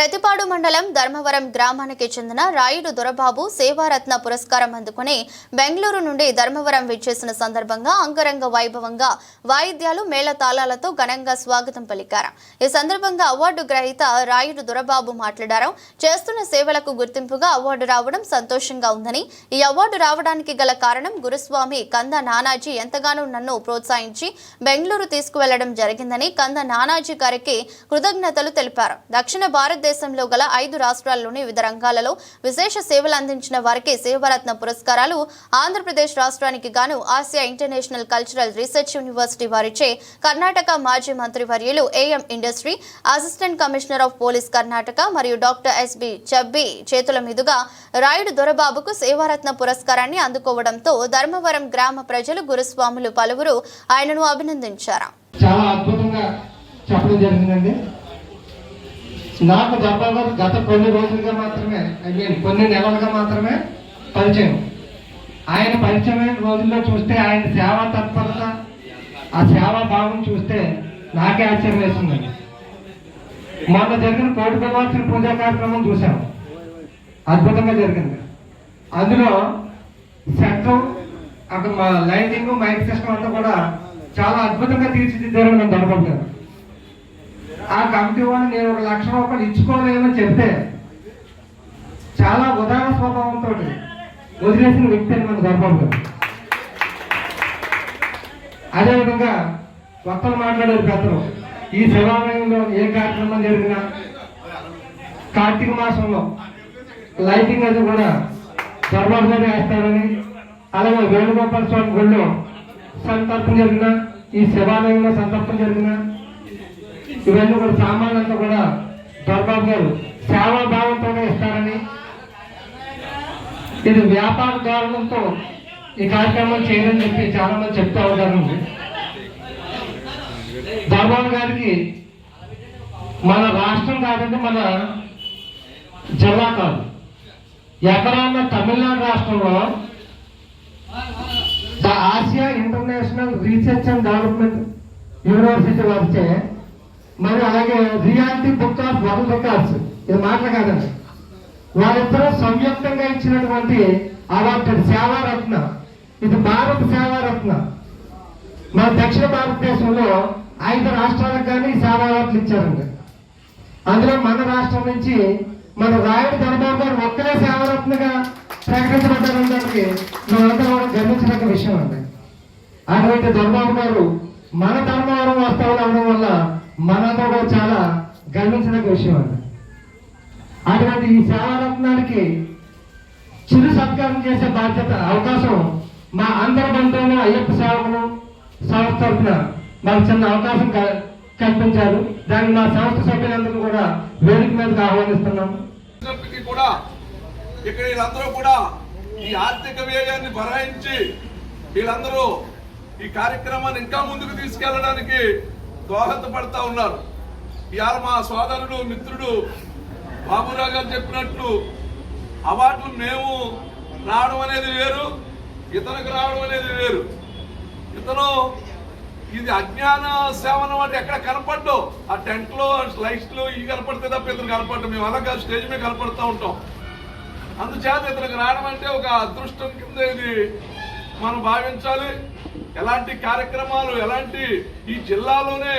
ప్రతిపాడు మండలం ధర్మవరం గ్రామానికి చెందిన రాయుడు దొరబాబు సేవారత్న పురస్కారం అందుకుని బెంగళూరు నుండి ధర్మవరం విచ్చేసిన సందర్భంగా అంగరంగ వైభవంగా వాయిద్యాలు మేళతాళాలతో ఘనంగా స్వాగతం పలికారు. ఈ సందర్భంగా అవార్డు గ్రహీత రాయుడు దొరబాబు మాట్లాడారు. చేస్తున్న సేవలకు గుర్తింపుగా అవార్డు రావడం సంతోషంగా ఉందని ఈ అవార్డు రావడానికి గల కారణం గురుస్వామి కంద నానాజీ ఎంతగానో నన్ను ప్రోత్సహించి బెంగళూరు తీసుకువెళ్ళడం జరిగిందని కంద నానాజీ గారికి కృతజ్ఞతలు తెలిపారు. దక్షిణ భారతదేశంలో గల ఐదు రాష్ట్రాల్లోని వివిధ రంగాలలో విశేష సేవలు అందించిన వారికి సేవరత్న పురస్కారాలు ఆంధ్రప్రదేశ్ రాష్ట్రానికి గాను Asia international cultural research university వారిచే కర్ణాటక మాజీ మంత్రి వర్యులు AM industry assistant commissioner of police Karnataka మరియు డాక్టర్ ఎస్బి చబ్బి చేతుల మీదుగా రాయుడు దొరబాబుకు సేవారత్న పురస్కారాన్ని అందుకోవడంతో ధర్మవరం గ్రామ ప్రజలు గురుస్వాములు పలువురు ఆయనను అభినందించారు. చాలా అద్భుతంగా చెప్పడం జరిగిందండి. నాకు దర్బాబు గత కొన్ని రోజులుగా మాత్రమే ఐ మీన్ కొన్ని నెలలుగా మాత్రమే పరిచయం. ఆయన పరిచయమైన రోజుల్లో చూస్తే ఆయన సేవా తత్పరత ఆ సేవా భావం చూస్తే నాకే ఆశ్చర్యం వేస్తుందండి మొన్న జరిగిన కోటి ప్రవాసిన పూజా కార్యక్రమం చూసాము అద్భుతంగా జరిగింది. అందులో సెంటర్ అక్కడ మా లైటింగ్ మైక్ సిస్టమ్ అంతా కూడా చాలా అద్భుతంగా తీర్చిదిద్దారు నన్ను దొరకదు ఆ కమిటీ వాళ్ళు నేను ఒక లక్ష రూపాయలు ఇచ్చుకోలేమని చెప్తే చాలా ఉదాహరణ స్వభావంతో వదిలేసిన వ్యక్తి అని మన దొరబాబు గారు. అదేవిధంగా కొత్తలు మాట్లాడారు పెద్దలు. ఈ శివాలయంలో ఏ కార్యక్రమం జరిగినా కార్తీక మాసంలో లైటింగ్ అది కూడా దర్బార్ వేస్తారని అలాగే వేణుగోపాల స్వామి గుళ్ళో సంతర్పణ జరిగిన ఈ శివాలయంలో సంతర్పణ జరిగిన ఇవన్నీ కూడా సామాన్లంతా కూడా దర్బాబు గారు సేవాభావంతోనే ఇస్తారని. ఇది వ్యాపార ధోరణంతో ఈ కార్యక్రమం చేయదని చెప్పి చాలా మంది చెప్తా ఉంటారు దర్బాబు గారికి మన రాష్ట్రం కాదంటే మన జిల్లా కాదు. ఎక్కడన్నా తమిళనాడు రాష్ట్రంలో the Asia international research and development university వచ్చే మరి అలాగే reality book of world records ఇది మాటలు కాదండి. వారిద్దరూ సంయుక్తంగా ఇచ్చినటువంటి అవార్డు సేవారత్న ఇది భారత సేవారత్న మన దక్షిణ భారతదేశంలో ఐదు రాష్ట్రాలకు కానీ సేవారత్నలు ఇచ్చారండి. అందులో మన రాష్ట్రం నుంచి మన రాయుడు దర్బార్ గారు ఒక్కరే ప్రకటించబడ్డారని దానికి మనందరం కూడా గర్వించదగ్గ విషయం అండి. అటువంటి ధర్మబాబు గారు మన ధర్మవరం వాస్తవాలు అవడం వల్ల మనందరూ కూడా చాలా గర్వించదగ్గ విషయం అండి అటువంటి ఈ సేవారత్నానికి చిరు సత్కారం చేసే బాధ్యత అవకాశం మా అందరి బంధువులు అయ్యప్ప సేవకులు సంస్థ తరఫున మాకు చిన్న అవకాశం క- కల్పించారు. దాన్ని మా సంస్థ సభ్యులందరూ కూడా వేదిక మీదకి ఆహ్వానిస్తున్నాము. కూడా ఇక్కడ వీళ్ళందరూ కూడా ఈ ఆర్థిక వ్యయాన్ని భరాయించి వీళ్ళందరూ ఈ కార్యక్రమాన్ని ఇంకా ముందుకు తీసుకెళ్ళడానికి దోహదపడతా ఉన్నారు. ఇవాళ మా సోదరుడు మిత్రుడు బాబురావు గారు చెప్పినట్లు అవార్డులు మేము రావడం అనేది వేరు ఇతనికి రావడం అనేది వేరు. ఇతను ఇది అజ్ఞాన సేవనం అంటే ఎక్కడ కనపడ్డు ఆ టెంట్లో లో ఇవి కనపడితే తప్ప ఇతను కనపడ్డు మేము అలాగా స్టేజ్ మీద కనపడుతూ ఉంటాం. అందుచేత ఇతనికి రావడం అంటే ఒక అదృష్టం కింద ఇది మనం భావించాలి. ఎలాంటి కార్యక్రమాలు ఎలాంటి ఈ జిల్లాలోనే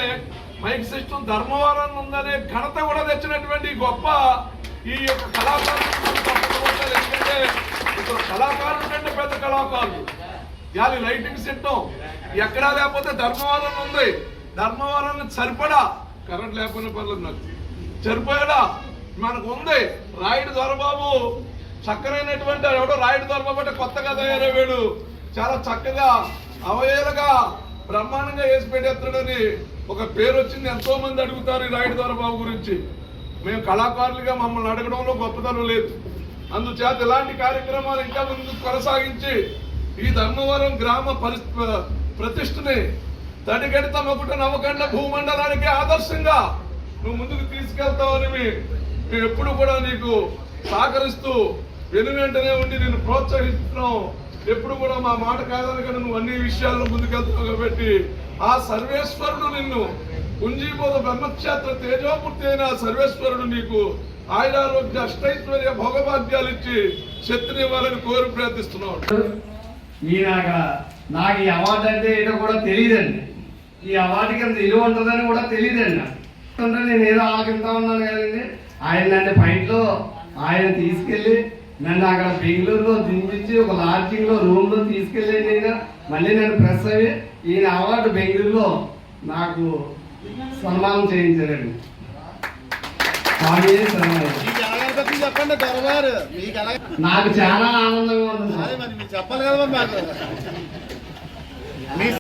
మైక్ సిస్టమ్ ధర్మవరం ఉందనే ఘనత కూడా తెచ్చినటువంటి గొప్ప ఈ యొక్క కళాకారులు ఎందుకంటే ఇక్కడ కళాకారులు కంటే పెద్ద కళాకారులు. ఇవాళ లైటింగ్ సిస్టమ్ ఎక్కడా లేకపోతే ధర్మవరం ఉంది. ధర్మవరం సరిపడా? కరెంట్ లేకపోయినా పర్లేదు నాకు. సరిపోయాడా? మనకు ఉంది. రాయుడు దొరబాబు చక్కనైనటువంటి ఎవడో రాయుడు దొరబాబు అంటే కొత్తగా తయారయ్యాడు. చాలా చక్కగా అవయలుగా బ్రహ్మాండంగా వేసి పెట్టేస్తాడని ఒక పేరు వచ్చింది. ఎంతో మంది అడుగుతారు ఈ రాయుడు దొరబాబు గురించి. మేము కళాకారులుగా మమ్మల్ని అడగడంలో గొప్పతనం లేదు. అందుచేత ఇలాంటి కార్యక్రమాలు ఇంకా ముందుకు కొనసాగించి ఈ ధర్మవరం గ్రామ పరి ప్రతిష్టని తడిగడిత తమకుట నవకండ భూమండలానికి ఆదర్శంగా నువ్వు ముందుకు తీసుకెళ్తావని మేము ఎప్పుడు కూడా నీకు సహకరిస్తూ వెను వెంటనే ఉండి నేను ప్రోత్సహిస్తున్నాం. ఎప్పుడు కూడా మా మాట కాదనకుండా నువ్వు అన్ని విషయాల్లో ముందుకెళ్తావు కాబట్టి ఆ సర్వేశ్వరుడు నిన్ను కుంజీబోధ బ్రహ్మక్షేత్ర తేజోమూర్తి అయిన సర్వేశ్వరుడు నీకు ఆయుధారోగ్య అష్టైశ్వర్య భోగభాగ్యాలు ఇచ్చి శక్తిని ఇవ్వాలని కోరి ప్రార్థిస్తున్నాడు. నాకు ఈ అవార్డు అంటే ఏదో కూడా తెలియదండి. ఈ అవార్డుకి అంత విలువ ఉంటుందని కూడా తెలియదండి నాకు. నేను ఏదో ఆలకిస్తా ఉన్నాను కదండి. ఆయన నన్ను ఫైట్లో ఆయన తీసుకెళ్ళి నన్ను అక్కడ బెంగళూరులో దింపించి ఒక లాడ్జింగ్లో రూమ్లో తీసుకెళ్ళి నేను మళ్ళీ నన్ను ప్రెస్ అయ్యి ఈయన అవార్డు బెంగళూరులో నాకు సన్మానం చేయించారండి. స్వామి మీకు నాకు చాలా ఆనందంగా ఉంది మరి చెప్పాలి కదా మాకు.